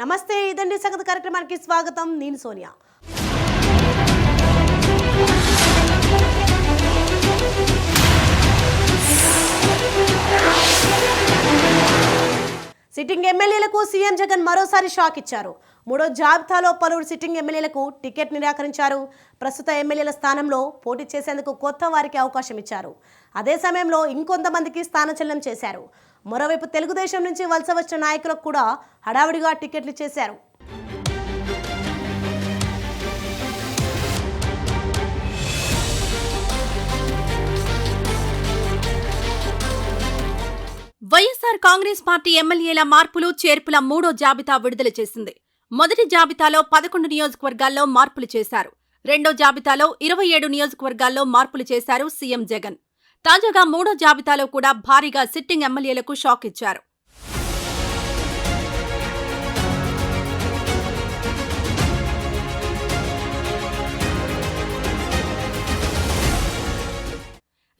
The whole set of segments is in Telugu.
నమస్తే ఇదండి సంగతి కార్యక్రమానికి స్వాగతం. నేను సోనియా. సిట్టింగ్ ఎమ్మెల్యేలకు సీఎం జగన్ మరోసారి షాక్ ఇచ్చారు. మూడో జాబితాలో పలువురు సిట్టింగ్ ఎమ్మెల్యేలకు టికెట్ నిరాకరించారు. ప్రస్తుత ఎమ్మెల్యేల స్థానంలో పోటీ చేసేందుకు కొత్త వారికి అవకాశం ఇచ్చారు. అదే సమయంలో ఇంకొంతమందికి స్థానచలనం చేశారు. మరోవైపు తెలుగుదేశం నుంచి వలస వచ్చిన నాయకులకు కూడా హడావిడిగా టికెట్లు చేశారు వైఎస్సార్ కాంగ్రెస్ పార్టీ ఎమ్మెల్యేల మార్పులు చేర్పుల మూడో జాబితా విడుదల చేసింది. మొదటి జాబితాలో పదకొండు నియోజకవర్గాల్లో మార్పులు చేశారు. రెండో జాబితాలో ఇరవై ఏడు నియోజకవర్గాల్లో మార్పులు చేశారు సీఎం జగన్. తాజాగా మూడో జాబితాలో కూడా భారీగా సిట్టింగ్ ఎమ్మెల్యేలకు షాక్ ఇచ్చారు.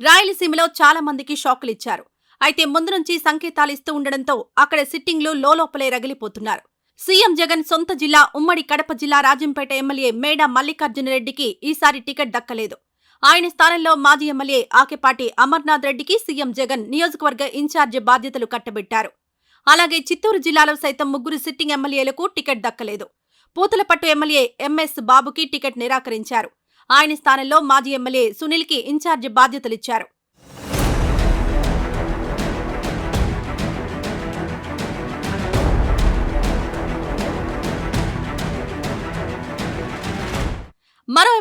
రాయలసీమలో చాలా మందికి షాకులిచ్చారు అయితే ముందు నుంచి సంకేతాలు ఇస్తూ ఉండడంతో అక్కడ సిట్టింగ్లు లోలోపలే రగిలిపోతున్నారు. సీఎం జగన్ సొంత జిల్లా ఉమ్మడి కడప జిల్లా రాజంపేట ఎమ్మెల్యే మేడ మల్లికార్జునరెడ్డికి ఈసారి టికెట్ దక్కలేదు. ఆయన స్థానంలో మాజీ ఎమ్మెల్యే ఆకేపాటి అమర్నాథ్ రెడ్డికి సీఎం జగన్ నియోజకవర్గ ఇన్ఛార్జి బాధ్యతలు కట్టబెట్టారు. అలాగే చిత్తూరు జిల్లాలో సైతం ముగ్గురు సిట్టింగ్ ఎమ్మెల్యేలకు టికెట్ దక్కలేదు. పూతలపట్టు ఎమ్మెల్యే ఎంఎస్ బాబుకి టికెట్ నిరాకరించారు. ఆయన స్థానంలో మాజీ ఎమ్మెల్యే సునీల్కి ఇన్ఛార్జి బాధ్యతలిచ్చారు.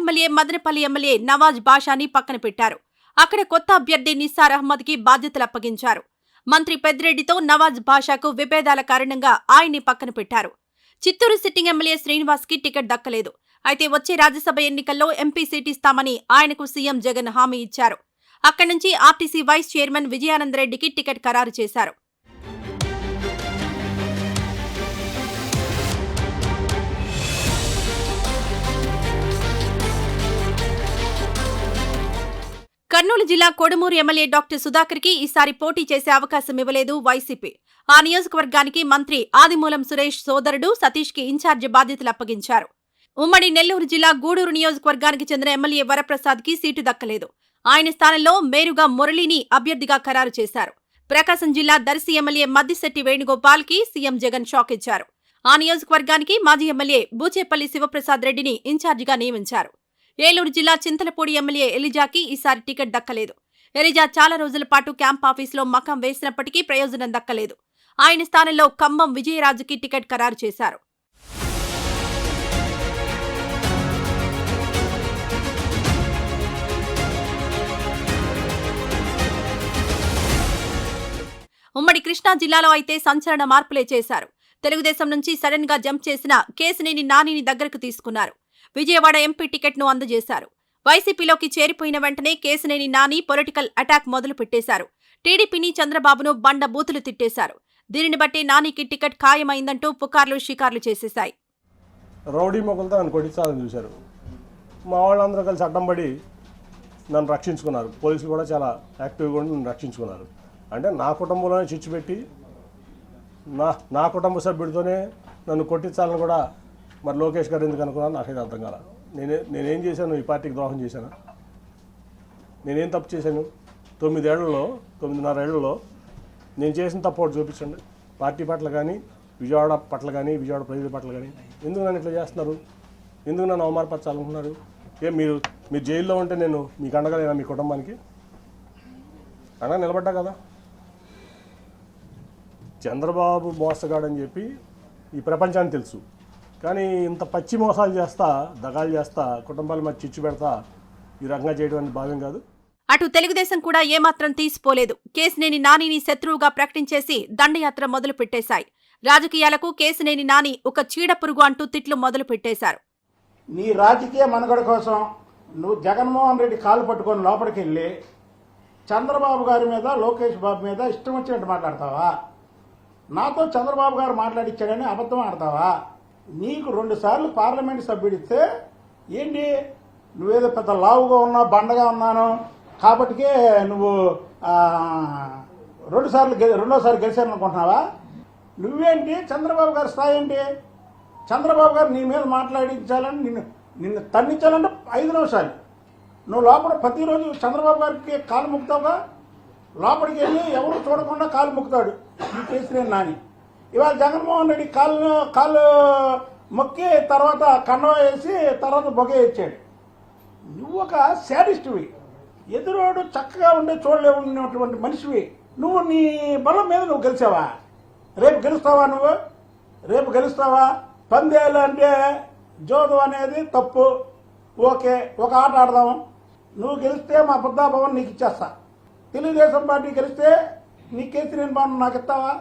ఎమ్మెల్యే మదనపల్లి ఎమ్మెల్యే నవాజ్ బాషాని పక్కన పెట్టారు. అక్కడ కొత్త అభ్యర్థి నిస్సార్ అహ్మద్కి బాధ్యతలు అప్పగించారు. మంత్రి పెద్దిరెడ్డితో నవాజ్ బాషాకు విభేదాల కారణంగా ఆయన్ని పక్కన పెట్టారు. చిత్తూరు సిట్టింగ్ ఎమ్మెల్యే శ్రీనివాస్కి టికెట్ దక్కలేదు. అయితే వచ్చే రాజ్యసభ ఎన్నికల్లో ఎంపీ సీట్ ఇస్తామని ఆయనకు సీఎం జగన్ హామీ ఇచ్చారు. అక్కడి నుంచి ఆర్టీసీ వైస్ చైర్మన్ విజయానందరెడ్డికి టికెట్ ఖరారు చేశారు. కర్నూలు జిల్లా కొడుమూరు ఎమ్మెల్యే డాక్టర్ సుధాకర్కి ఈసారి పోటీ చేసే అవకాశం ఇవ్వలేదు వైసీపీ. ఆ నియోజకవర్గానికి మంత్రి ఆదిమూలం సురేష్ సోదరుడు సతీష్కి ఇన్ఛార్జి బాధ్యతలు అప్పగించారు. ఉమ్మడి నెల్లూరు జిల్లా గూడూరు నియోజకవర్గానికి చెందిన ఎమ్మెల్యే వరప్రసాద్కి సీటు దక్కలేదు. ఆయన స్థానంలో మేరుగా మురళిని అభ్యర్థిగా ఖరారు చేశారు. ప్రకాశం జిల్లా దర్శి ఎమ్మెల్యే మద్దిశెట్టి వేణుగోపాల్కి సీఎం జగన్ షాక్ ఇచ్చారు ఆ నియోజకవర్గానికి మాజీ ఎమ్మెల్యే బూచేపల్లి శివప్రసాద్ రెడ్డిని ఇన్ఛార్జిగా నియమించారు. ఏలూరు జిల్లా చింతలపూడి ఎమ్మెల్యే ఎలిజాకి ఈసారి టికెట్ దక్కలేదు. ఎలిజా చాలా రోజుల పాటు క్యాంప్ ఆఫీసులో మకం వేసినప్పటికీ ప్రయోజనం దక్కలేదు. ఆయన స్థానంలో ఖమ్మం విజయరాజుకి టికెట్ ఖరారు చేశారు. ఉమ్మడి కృష్ణా జిల్లాలో అయితే సంచలన మార్పులే చేశారు. తెలుగుదేశం నుంచి సడన్గా జంప్ చేసిన కేసినేని నానిని దగ్గరకు తీసుకున్నారు. విజయవాడ ఎంపీ టికెట్ను అందజేశారు. వైసీపీలోకి చేరిపోయిన వెంటనే కేసినేని నాని పొలిటికల్ అటాక్ మొదలు పెట్టేశారు. టీడీపీని చంద్రబాబును బండ బూతులు తిట్టేశారు. దీనిని బట్టి నానికి టికెట్ ఖాయమైందంటూ పుకార్లు షికార్లు చేసేశాయి. రౌడీ మొగలతో నన్ను కొట్టించాలని చూశారు. మా వాళ్ళందరూ కలిసి అడ్డం పడి నన్ను రక్షించుకున్నారు. పోలీసులు కూడా చాలా యాక్టివ్గా ఉండి నన్ను రక్షించుకున్నారు. అంటే నా కుటుంబంలోనే చిచ్చు పెట్టి నా నా కుటుంబ సభ్యుడితోనే నన్ను కొట్టించాలని కూడా మరి లోకేష్ గారు ఎందుకు అనుకున్నాను నాకైతే అర్థం కాల. నేనే నేనేం చేశాను? ఈ పార్టీకి ద్రోహం చేశాను? నేనేం తప్పు చేశాను? తొమ్మిదేళ్ళలో తొమ్మిదిన్నర ఏళ్ళలో నేను చేసిన తప్పు ఒకటి చూపించండి. పార్టీ పట్ల కానీ విజయవాడ పట్ల కానీ విజయవాడ ప్రజల పట్ల కానీ. ఎందుకు నన్ను ఇట్లా చేస్తున్నారు? ఎందుకు నన్ను అవమానపరచాలనుకున్నారు ఏ మీరు మీరు జైల్లో ఉంటే నేను మీకు అండగలేనా మీ కుటుంబానికి? అండగా నిలబడ్డా కదా? చంద్రబాబు మోసగాడని చెప్పి ఈ ప్రపంచానికి తెలుసు. కానీ ఇంత పచ్చి మోసాలు చేస్తా దగాలు చేస్తా కుటుంబాల మధ్య చిచ్చు పెడతా ఈ రకంగా చేయడం అనేది భావ్యం కాదు. అటు తెలుగుదేశం కూడా ఏమాత్రం తీసిపోలేదు. కేసినేని నానిని శత్రువుగా ప్రకటించేసి దండయాత్ర మొదలు పెట్టేశాయి. రాజకీయాలకు కేసినేని నాని ఒక చీడ పురుగు అంటూ తిట్లు మొదలు పెట్టేశారు. నీ రాజకీయ మనుగడ కోసం నువ్వు జగన్మోహన్ రెడ్డి కాలు పట్టుకొని లోపలికి వెళ్ళి చంద్రబాబు గారి మీద లోకేష్ బాబు మీద ఇష్టం వచ్చినట్టు మాట్లాడతావా? నాతో చంద్రబాబు గారు మాట్లాడిచ్చాడని అబద్ధం ఆడతావా? నీకు రెండు సార్లు పార్లమెంట్ సభ్యుడిస్తే ఏంటి? నువ్వేదో పెద్ద లావుగా ఉన్నావు బండగా ఉన్నాను. కాబట్టికే నువ్వు రెండుసార్లు రెండు సార్లు గె- రెండోసారి గెలిచాను అనుకుంటున్నావా నువ్వేంటి? చంద్రబాబు గారి స్థాయి ఏంటి? చంద్రబాబు గారు నీ మీద మాట్లాడించాలని నిన్ను నిన్ను తన్నించాలంటే ఐదు నిమిషాలు. నువ్వు లోపల ప్రతిరోజు చంద్రబాబు గారికి కాలు ముక్తావుగా లోపలికి వెళ్ళి ఎవరు చూడకుండా కాలు ముక్తాడు ఈ కేసీఆర్ నాని. ఇవాళ జగన్మోహన్ రెడ్డి కాళ్ళు కాళ్ళు మొక్కి తర్వాత కండవ వేసి తర్వాత బొగ ఇచ్చాడు నువ్వు ఒక శాడిస్ట్వి. ఎదురోడు చక్కగా ఉండే చూడలేవున్నటువంటి మనిషివి. నువ్వు నీ బలం మీద నువ్వు గెలిచావా? రేపు గెలుస్తావా నువ్వు? రేపు గెలుస్తావా? పందేలు అంటే జోదం అనేది తప్పు. ఓకే ఒక ఆట ఆడదాం. నువ్వు గెలిస్తే మా బుద్ధాభవన్ నీకు ఇచ్చేస్తా. తెలుగుదేశం పార్టీ గెలిస్తే నీ కేసరి భవన్ నాకు ఇస్తావా?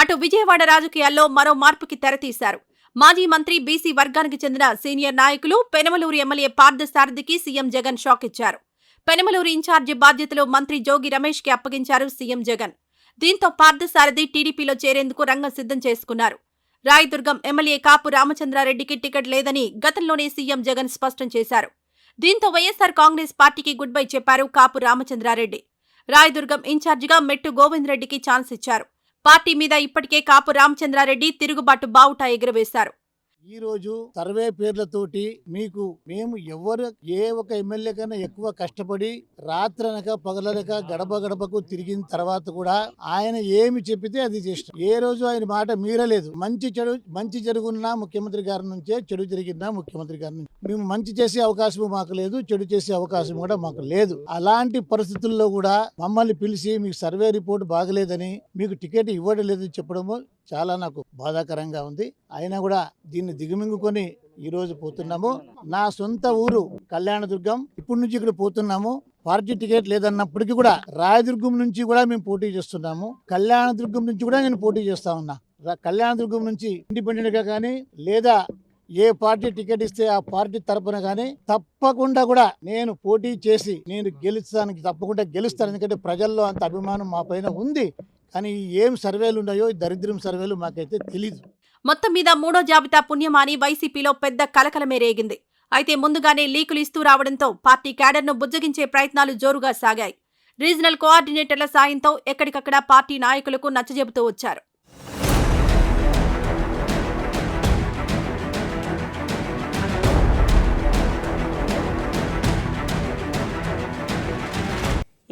అటు విజయవాడ రాజకీయాల్లో మరో మార్పుకి తెరతీశారు. మాజీ మంత్రి బీసీ వర్గానికి చెందిన సీనియర్ నాయకులు పెనమలూరు ఎమ్మెల్యే పార్థసారథికి సీఎం జగన్ షాక్ ఇచ్చారు పెనమలూరు ఇన్ఛార్జి బాధ్యతలు మంత్రి జోగి రమేష్కి అప్పగించారు సీఎం జగన్. దీంతో పార్థసారథి టీడీపీలో చేరేందుకు రంగం సిద్ధం చేసుకున్నారు. రాయదుర్గం ఎమ్మెల్యే కాపు రామచంద్రారెడ్డికి టికెట్ లేదని గతంలోనే సీఎం జగన్ స్పష్టం చేశారు. దీంతో వైఎస్సార్ కాంగ్రెస్ పార్టీకి గుడ్ బై చెప్పారు కాపు రామచంద్రారెడ్డి. రాయదుర్గం ఇన్ఛార్జిగా మెట్టు గోవింద్రెడ్డికి ఛాన్స్ ఇచ్చారు. పార్టీ మీద ఇప్పటికే కాపు రామచంద్రారెడ్డి తిరుగుబాటు బావుట ఎగురవేశారు. ఈ రోజు సర్వే పేర్లతోటి మీకు మేము ఎవరు ఏ ఒక ఎమ్మెల్యే కన్నా ఎక్కువ కష్టపడి రాత్రనక పగలనక గడప గడపకు తిరిగిన తర్వాత కూడా ఆయన ఏమి చెప్పితే అది చేస్తాం. ఏ రోజు ఆయన మాట మీరలేదు. మంచి చెడు మంచి జరుగున్నా ముఖ్యమంత్రి గారి నుంచే చెడు జరిగినా ముఖ్యమంత్రి గారి నుంచి. మేము మంచి చేసే అవకాశం మాకు లేదు చెడు చేసే అవకాశం కూడా మాకు లేదు. అలాంటి పరిస్థితుల్లో కూడా మమ్మల్ని పిలిచి మీకు సర్వే రిపోర్ట్ బాగలేదని మీకు టికెట్ ఇవ్వడం లేదని చెప్పడము చాలా నాకు బాధాకరంగా ఉంది. అయినా కూడా దీన్ని దిగుమింగుకొని ఈరోజు పోతున్నాము. నా సొంత ఊరు కళ్యాణదుర్గం. ఇప్పటి నుంచి ఇక్కడ పోతున్నాము. పార్టీ టికెట్ లేదన్నప్పటికీ కూడా రాయదుర్గం నుంచి కూడా మేము పోటీ చేస్తున్నాము. కళ్యాణదుర్గం నుంచి కూడా నేను పోటీ చేస్తా ఉన్నా. కళ్యాణదుర్గం నుంచి ఇండిపెండెంట్గా కానీ లేదా ఏ పార్టీ టికెట్ ఇస్తే ఆ పార్టీ తరపున కానీ తప్పకుండా కూడా నేను పోటీ చేసి నేను గెలుస్తానికి తప్పకుండా గెలుస్తాను. ఎందుకంటే ప్రజల్లో అంత అభిమానం మా పైన ఉంది. కానీ ఏం సర్వేలు ఉన్నాయో దరిద్రం సర్వేలు మాకైతే తెలీదు. మొత్తం మీద మూడో జాబితా పుణ్యమాని వైసీపీలో పెద్ద కలకలమే రేగింది. అయితే ముందుగానే లీకులు ఇస్తూ రావడంతో పార్టీ క్యాడర్ను బుజ్జగించే ప్రయత్నాలు జోరుగా సాగాయి. రీజనల్ కోఆర్డినేటర్ల సాయంతో ఎక్కడికక్కడ పార్టీ నాయకులకు నచ్చజెబుతూ వచ్చారు.